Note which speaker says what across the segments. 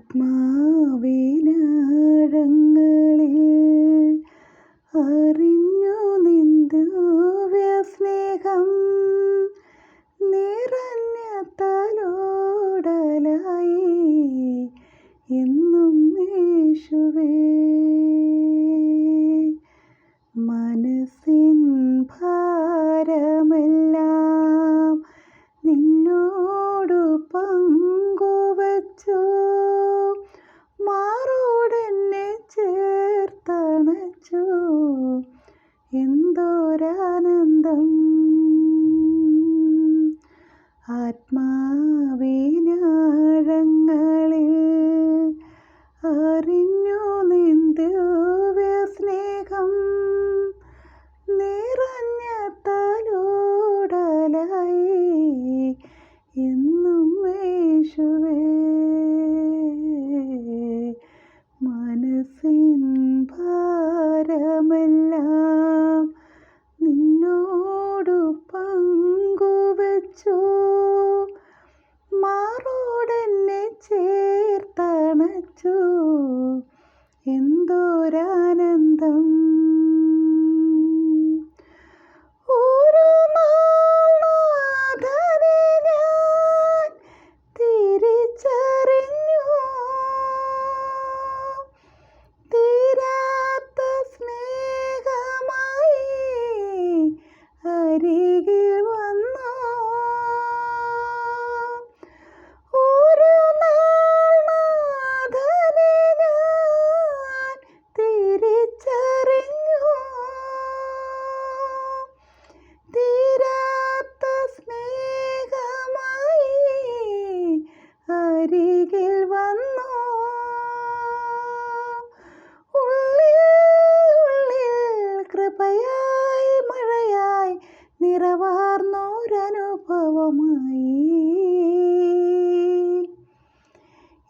Speaker 1: ആത്മാവിനാഴങ്ങളിൽ അറി ആത്മാവേ അറിഞ്ഞു നിന്ദ്യവ്യ സ്നേഹം നിറഞ്ഞ തലോടലായി എന്നും യേശുവേ. മനസ്സിൽ in മഴയായി മഴയായി നിറവാർന്നോരനുഭവമായി.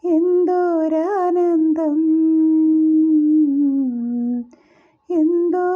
Speaker 1: എന്തോരാനന്ദം എന്തോ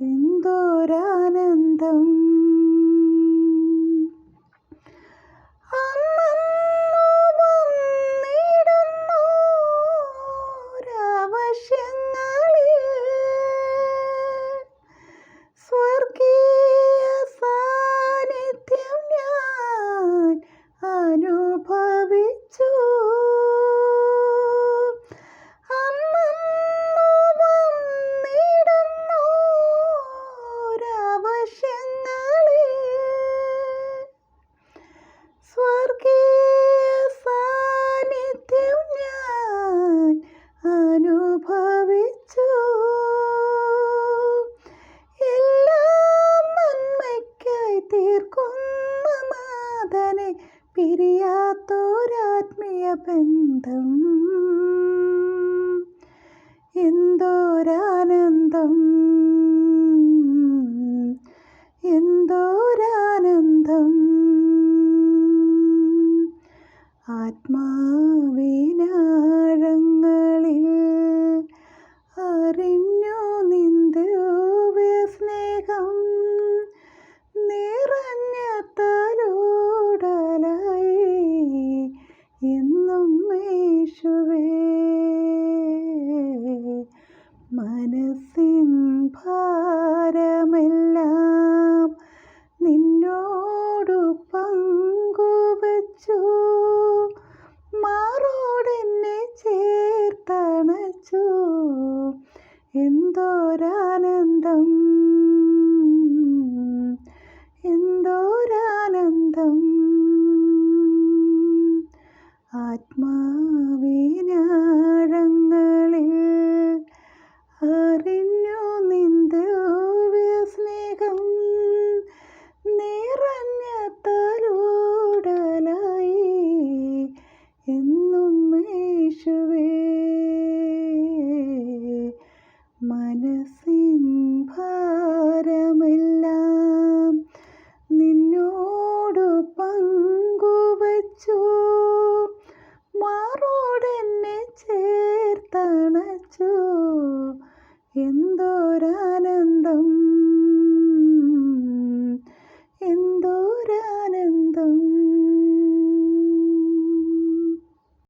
Speaker 1: എന്തൊരാനന്ദം എന്തോരാത്മീയ ബന്ധം? എന്തോരാനന്ദം?